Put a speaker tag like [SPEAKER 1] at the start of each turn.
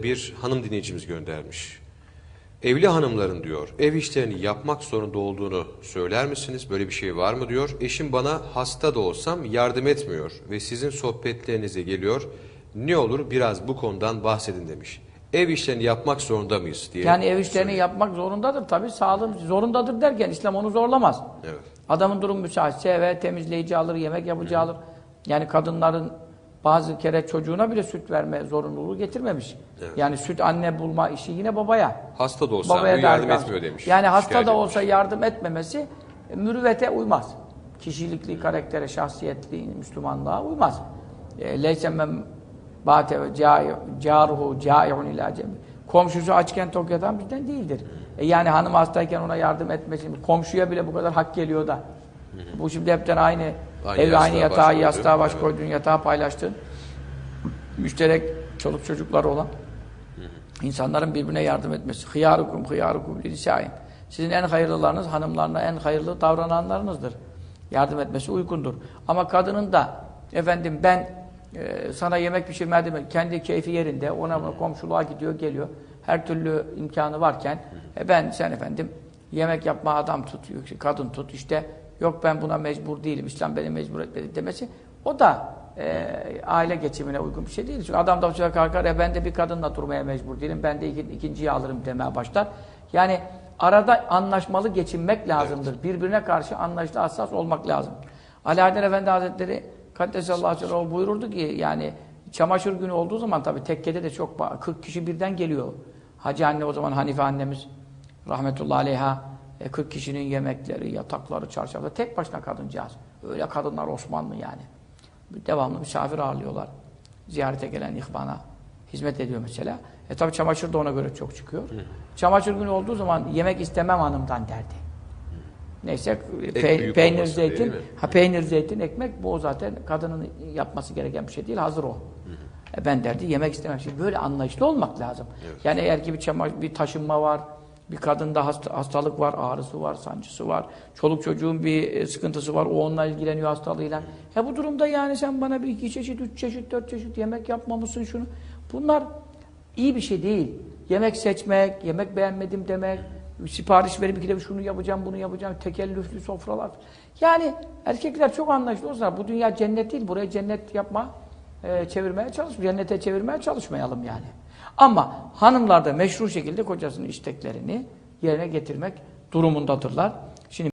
[SPEAKER 1] Bir hanım dinleyicimiz göndermiş. Evli hanımların diyor ev işlerini yapmak zorunda olduğunu söyler misiniz? Böyle bir şey var mı diyor. Eşim bana hasta da olsam yardım etmiyor ve sizin sohbetlerinize geliyor. Ne olur biraz bu konudan bahsedin demiş. Ev işlerini yapmak zorunda mıyız diye.
[SPEAKER 2] Yani ev işlerini
[SPEAKER 1] soruyor.
[SPEAKER 2] yapmak zorundadır tabii. Sağlığım zorundadır derken İslam onu zorlamaz.
[SPEAKER 1] Evet.
[SPEAKER 2] Adamın durum müsaitse eve temizleyici alır, yemek yapıcı alır. Yani kadınların bazı kere çocuğuna bile süt verme zorunluluğu getirmemiş. Yani süt anne bulma işi yine babaya.
[SPEAKER 1] Hasta da olsa
[SPEAKER 2] Babaya
[SPEAKER 1] yardım
[SPEAKER 2] dair
[SPEAKER 1] etmiyor demiş.
[SPEAKER 2] Yani hasta da
[SPEAKER 1] etmiş.
[SPEAKER 2] olsa yardım etmemesi e, mürüvvete uymaz. Kişilikli, karaktere, şahsiyetli Müslümanlığa uymaz. E, Leyse men bate caruhu cai'un ila. Komşusu açken tok yatan bizden değildir. E yani hanım hastayken ona yardım etmesi, komşuya bile bu kadar hak geliyor da. Bu şimdi hepten aynı,
[SPEAKER 1] Aynı
[SPEAKER 2] aynı
[SPEAKER 1] yastığa baş
[SPEAKER 2] yastığa baş
[SPEAKER 1] Evet.
[SPEAKER 2] koyduğun, yatağı paylaştığın, müşterek çoluk çocukları olan İnsanların birbirine yardım etmesi. Hıyarukum hıyarukum lilisâin. Sizin en hayırlılarınız hanımlarına en hayırlı davrananlarınızdır. Yardım etmesi uygundur. Ama kadının da efendim ben e, sana yemek pişirmedim. Kendi keyfi yerinde. Ona buna komşuluğa gidiyor geliyor. Her türlü imkanı varken e, ben sen efendim yemek yapma adam tut, kadın tut işte yok ben buna mecbur değilim. İslam beni mecbur etmedi demesi. O da e, aile geçimine uygun bir şey değil. Çünkü adam da bu sefer kalkar, e ben de bir kadınla durmaya mecbur değilim, ben de iki, ikinciyi alırım demeye başlar. Yani arada anlaşmalı geçinmek lazımdır. Birbirine karşı anlaşılı hassas olmak lazım. Alaaddin Efendi Hazretleri Kaddesallahu aleyhi ve sellem buyururdu ki yani çamaşır günü olduğu zaman tabii tekkede de çok ba- 40 kişi birden geliyor. Hacı anne o zaman Hanife annemiz rahmetullahi aleyha e, 40 kişinin yemekleri, yatakları, çarşafları tek başına kadıncağız. Öyle kadınlar Osmanlı yani. Devamlı misafir ağırlıyorlar. Ziyarete gelen ihvana hizmet ediyor mesela. E tabi çamaşır da ona göre çok çıkıyor. Çamaşır günü olduğu zaman yemek istemem hanımdan derdi. Neyse pe-
[SPEAKER 1] büyük
[SPEAKER 2] peynir, zeytin, ha peynir, zeytin, ekmek bu zaten kadının yapması gereken bir şey değil, hazır o. E ben derdi yemek istemem. Şimdi böyle anlayışlı olmak lazım. Yani eğer ki bir, çama- bir taşınma var, bir kadında hasta, hastalık var, ağrısı var, sancısı var, çoluk çocuğun bir e, sıkıntısı var, o onunla ilgileniyor hastalığıyla. Ya bu durumda yani sen bana bir iki çeşit, üç çeşit, dört çeşit yemek yapmamışsın şunu. Bunlar iyi bir şey değil. Yemek seçmek, yemek beğenmedim demek, sipariş verip iki de şunu yapacağım, bunu yapacağım, tekellüflü sofralar. Yani erkekler çok anlayışlı olsa bu dünya cennet değil, buraya cennet yapma, e, çevirmeye çalış, cennete çevirmeye çalışmayalım yani. Ama hanımlar da meşru şekilde kocasının isteklerini yerine getirmek durumundadırlar.